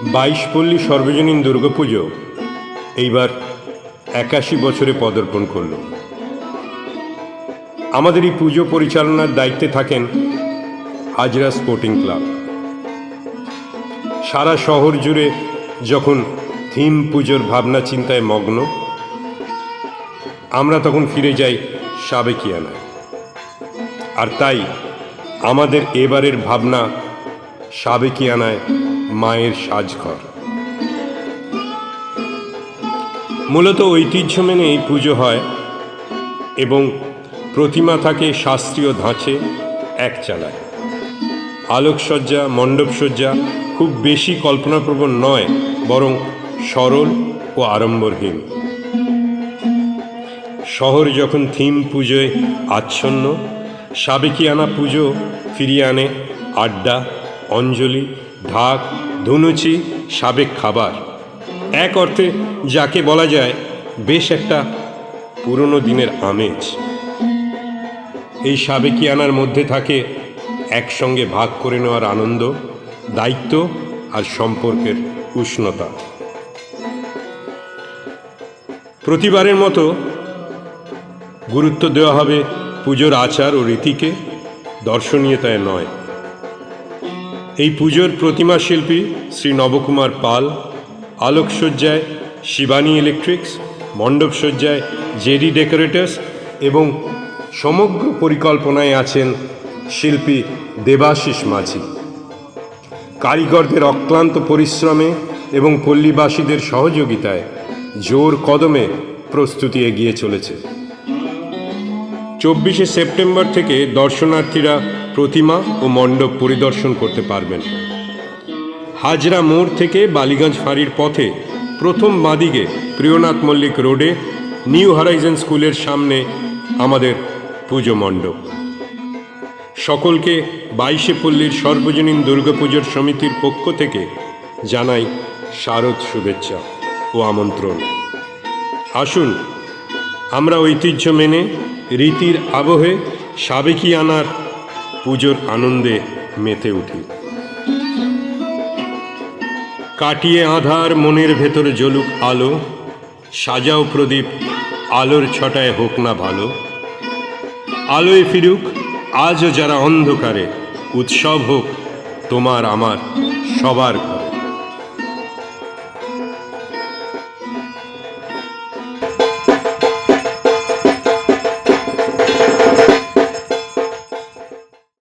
বাইশ পল্লী সর্বজনীন দুর্গাপুজো এইবার একাশি বছরে পদার্পণ করল। আমাদের এই পুজো পরিচালনার দায়িত্বে থাকেন হাজরা স্পোর্টিং ক্লাব। সারা শহর জুড়ে যখন থিম পুজোর ভাবনা চিন্তায় মগ্ন, আমরা তখন ফিরে যাই সাবেকিয়ানায়। আর তাই আমাদের এবারের ভাবনা সাবেকিয়ানায় মায়ের সাজঘর। মূলত ঐতিহ্য মেনে এই পুজো হয় এবং প্রতিমা থাকে শাস্ত্রীয় ধাঁচে এক চালায়। আলোকসজ্জা, মণ্ডপসজ্জা খুব বেশি কল্পনাপ্রবণ নয়, বরং সরল ও আড়ম্বরহীন। শহর যখন থিম পুজোয় আচ্ছন্ন, সাবেকিয়ানা পুজো ফিরিয়ে আনে আড্ডা, অঞ্জলি ঢাক ধুনুচি, সাবেক খাবার। এক অর্থে যাকে বলা যায় বেশ একটা পুরনো দিনের আমেজ। এই সাবেকিয়ানার মধ্যে থাকে একসঙ্গে ভাগ করে নেওয়ার আনন্দ, দায়িত্ব আর সম্পর্কের উষ্ণতা। প্রতিবারের মতো গুরুত্ব দেওয়া হবে পুজোর আচার ও রীতিকে, দর্শনীয়তায় নয়। এই পুজোর প্রতিমা শিল্পী শ্রী নবকুমার পাল আলোকসজ্জায় শিবানী ইলেকট্রিক্স মণ্ডপসজ্জায় জেডি ডেকোরেটার্স এবং সমগ্র পরিকল্পনায় আছেন শিল্পী দেবাশিস মাঝি। কারিগরদের অক্লান্ত পরিশ্রমে এবং পল্লীবাসীদের সহযোগিতায় জোর কদমে প্রস্তুতি এগিয়ে চলেছে। চব্বিশে সেপ্টেম্বর থেকে দর্শনার্থীরা প্রতিমা ও মণ্ডপ পরিদর্শন করতে পারবেন। হাজরা মোড় থেকে বালিগঞ্জ ফাঁড়ির পথে প্রথম বাঁদিকে প্রিয়নাথ মল্লিক রোডে নিউ হরাইজন স্কুলের সামনে আমাদের পুজো মণ্ডপ। সকলকে বাইশে পল্লীর সর্বজনীন দুর্গাপুজোর সমিতির পক্ষ থেকে জানাই শারদ শুভেচ্ছা ও আমন্ত্রণ। আসুন, আমরা ঐতিহ্য মেনে রীতির আবহে সাবেকি আনার পুজোর আনন্দে মেতে উঠি। কাটিয়ে আধার মনের ভেতর জ্বলুক আলো, সাজাও প্রদীপ, আলোর ছটায় হোক না ভালো। আলোয় ফিরুক, আজও যারা অন্ধকারে, উৎসব হোক তোমার আমার সবার ঘরে।